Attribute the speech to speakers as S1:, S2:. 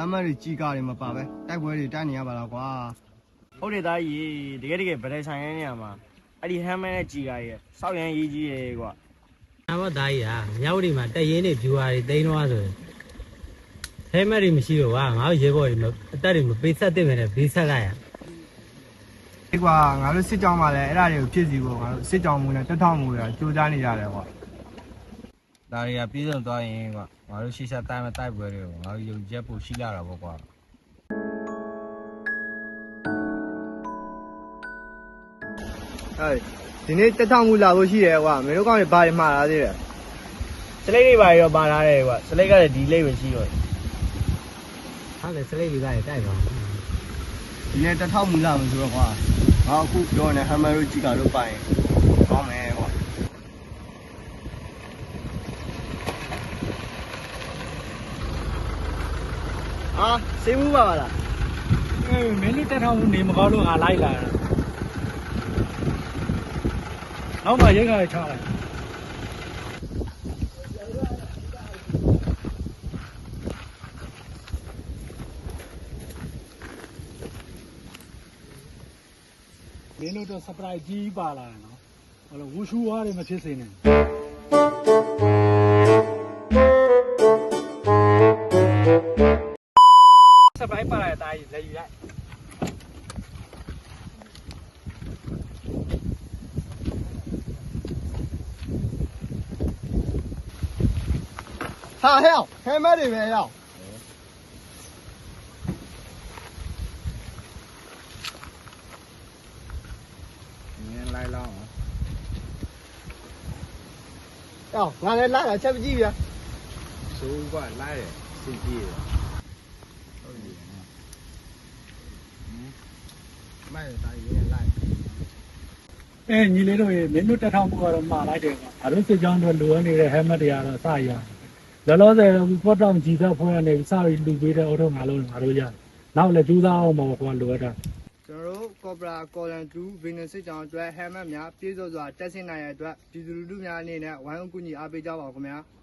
S1: မ်းမတွေကြီးကားတွေမပါပဲတိုက်ပွဲတွေတိုက်နေရပါလားကွာ
S2: ဟုတ်တယ်သားကြီးတကယ်တကယ်ဗဒယ်ဆိုင်ရနေရမှာအဲ့ဒီဟမ်းမဲနဲ့ကြည်ကာရဲ့စောက်ရန်ရေးကြီးရဲ့ကွာ
S3: အမသားကြီးဟာမြောက်ဒီမှာတက်ရင်းနေဖြူဟာတွေတိန်းတော့ဆိုရင်ဟဲမက်တွေမရှိတော့ဟာငါတို့ရဲဘော်တွေမအသက်တွေမပေးဆက်တဲ့မယ်နဲ့ပေးဆက်လိုက်ရ
S1: ဒီကွာငါတို့စစ်ကြောင်းမှာလည်းအဲ့ဒါတွေကိုဖြစ်စီဖို့ငါတို့စစ်ကြောင်းမူနဲ့တက်ထောက်မူရစူးစမ်းနေရတယ်ကွာ
S4: ဒါတွေကပြည်စုံသွားရင်ကွာငါတို့ရှေ့ဆက်တိုင်းမတိုက်ပွဲတွေကိုငါတို့ယုံကြည်ဖို့ရှိလာတာပေါ့ကွာ
S1: အဲဒီနေ့တက်ထောက်မူလာဖို့ရှိတယ်ကွာမင်းတို့ကောင်တွေဘာတွေမှားလာသေးတယ်
S2: စလိတ်တွေပါရောပါလာတယ်ကွာစလိတ်ကလည်းဒီလိတ်ပဲရှိတော့
S3: ဟာလေစလိတ်လေးသားတွေတိုက်ပါ
S1: ဒီနေ့တက်ထောက်မူလာလို့ဆိုတော့ကွာငါအခုပြောနေဟမ်းမတို့ကြီးကားတို့ပိုင်ကောင်းမယ်ကွာ အာစေးမှုပါပါလား
S5: အေးမင်းတို့တက်ထောင်နေမကောင်းလို့ငါလိုက်လာတာနောက်မှရိတ်ခါချလိုက်မင်းတို့တော့ surprise ကြီးပါလာတယ်နော်ဟိုလိုဝူရှူဝါးတွေမဖြစ်စေနဲ့ surprise ပါလာတဲ့တားကြီးလက်ယူလိုက်
S1: ဟာဟဲ့ဟဲမက်တွေပဲရောက်
S4: ငင်းလိုက်လောက်အောင်
S1: ရောက်ငါ လည်းလာတာချက်မကြည့်ဗျာ
S4: ဆိုးကွာလိုက်တယ်စိတ်ကြီးတယ်ဟုတ်ပြီမိုက်တာရင်းလိုက်
S5: အဲညီလေးတို့ရေမင်းတို့တက်ထောင်ဖို့ကတော့မှာလိုက်တယ်ကွာ။အရုပ်စစ်ကြောင်းတွေလိုအပ်နေတဲ့ helmet တွေကတော့စရအောင်။လောလောဆယ်ပေါ်တောင်ကြည်သက်ဖွဲ့ရနေစပြီးလူပေးတဲ့အော်တိုငါလို့ငါတို့ရတယ်။နောက်လည်းကြိုးစားအောင်ပါကွာလိုအပ်တာ
S1: ကျွန်တော်တို့ Cobra Colon 2 Venus စစ်ကြောင်းအတွက် helmet များပြည့်စုံစွာတက်ဆင်နိုင်ရတဲ့အတွက်ပြည်သူလူထုများအနေနဲ့ဝိုင်းဝန်းကူညီအားပေးကြပါဦးခင်ဗျာ။